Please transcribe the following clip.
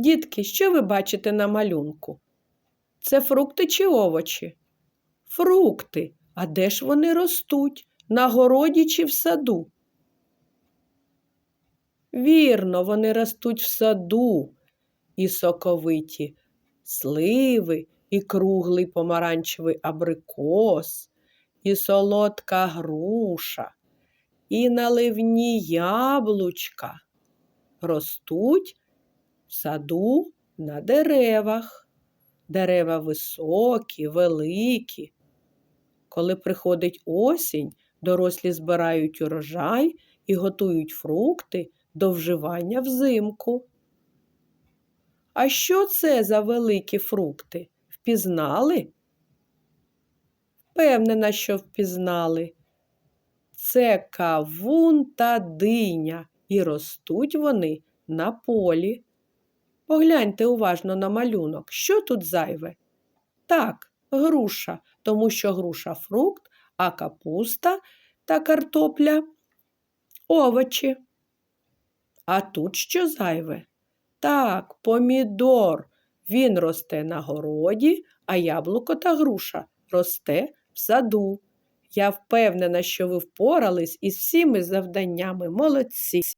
Дітки, що ви бачите на малюнку? Це фрукти чи овочі? Фрукти. А де ж вони ростуть? На городі чи в саду? Вірно, вони ростуть в саду. І соковиті сливи, і круглий помаранчевий абрикос, і солодка груша, і наливні яблучка ростуть в саду на деревах. Дерева високі, великі. Коли приходить осінь, дорослі збирають урожай і готують фрукти до вживання взимку. А що це за великі фрукти? Впізнали? Впевнена, що впізнали. Це кавун та диня, і ростуть вони на полі. Погляньте уважно на малюнок. Що тут зайве? Так, груша, тому що груша фрукт, а капуста та картопля овочі. А тут що зайве? Так, помідор. Він росте на городі, а яблуко та груша росте в саду. Я впевнена, що ви впорались із всіми завданнями. Молодці.